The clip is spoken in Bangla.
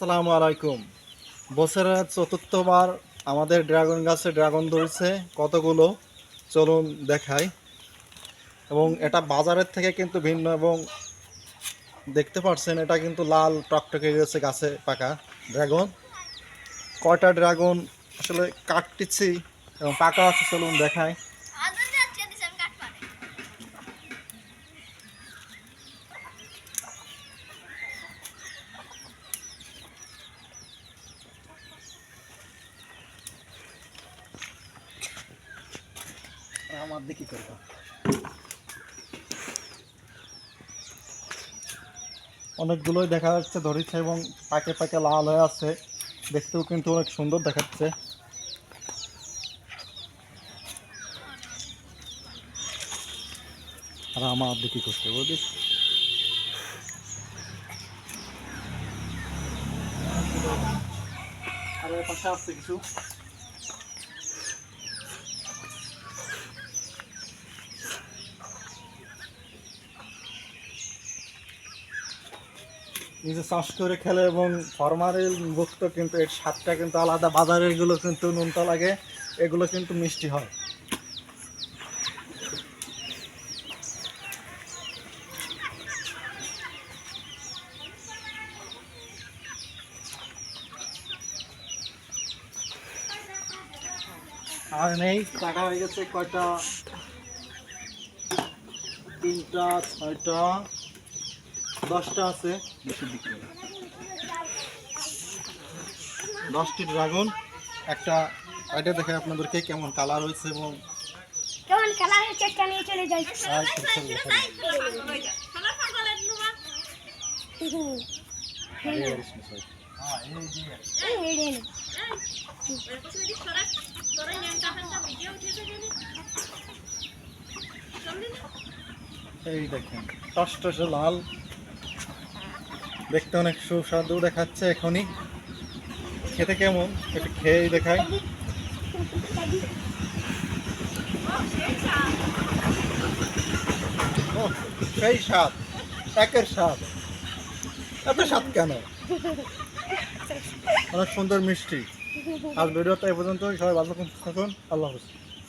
আসসালামু আলাইকুম। বছরের চতুর্থবার আমাদের ড্রাগন গাছে ড্রাগন ধরেছে, কতগুলো? চলুন দেখাই। এবং এটা বাজারের থেকে কিন্তু ভিন্ন এবং দেখতে পাচ্ছেন, এটা কিন্তু লাল টকটকে গেছে গাছে পাকা ড্রাগন। কয়টা ড্রাগন আসলে কাটতেছি এবং পাকা আছে, চলুন দেখাই আদর যাচ্ছে দিছেন কাট পারে আমার দিকে করব অনেকগুলোই দেখা যাচ্ছে ধরেছে এবং পাকে পাকে লাল হয়ে আছে। দেখতেও কিন্তু অনেক সুন্দর দেখাচ্ছে। আর আমার দিকে করতে বুঝিস আর পাশে আছে কিছু। নিজে চাষ করে খেলে এবং ফরমারের মুক্ত কিন্তু এর স্বাদটা কিন্তু আলাদা, বাজারেরগুলো কিন্তু নুনটা লাগে, এগুলো কিন্তু মিষ্টি হয়। আর নেই টাকা হয়ে গেছে কয়টা? তিনটা, ছয়টা। দশটা আছে। বিক্রি দশটি ড্রাগন। একটা আইডিয়া দেখে আপনাদেরকে কেমন কালার হয়েছে এবং কেমন একটা নিয়ে চলে যাই। এই দেখেন টসটসে লাল। দেখতে অনেক সুস্বাদু দেখাচ্ছে এখনই। খেতে কেমন? একটু খেয়েই দেখায় সেই স্বাদ, একের স্বাদ। এত স্বাদ কেন? অনেক সুন্দর মিষ্টি। আর ভিডিওটা এ পর্যন্ত সবাই ভালো থাকুন। আল্লাহ হাফিজ।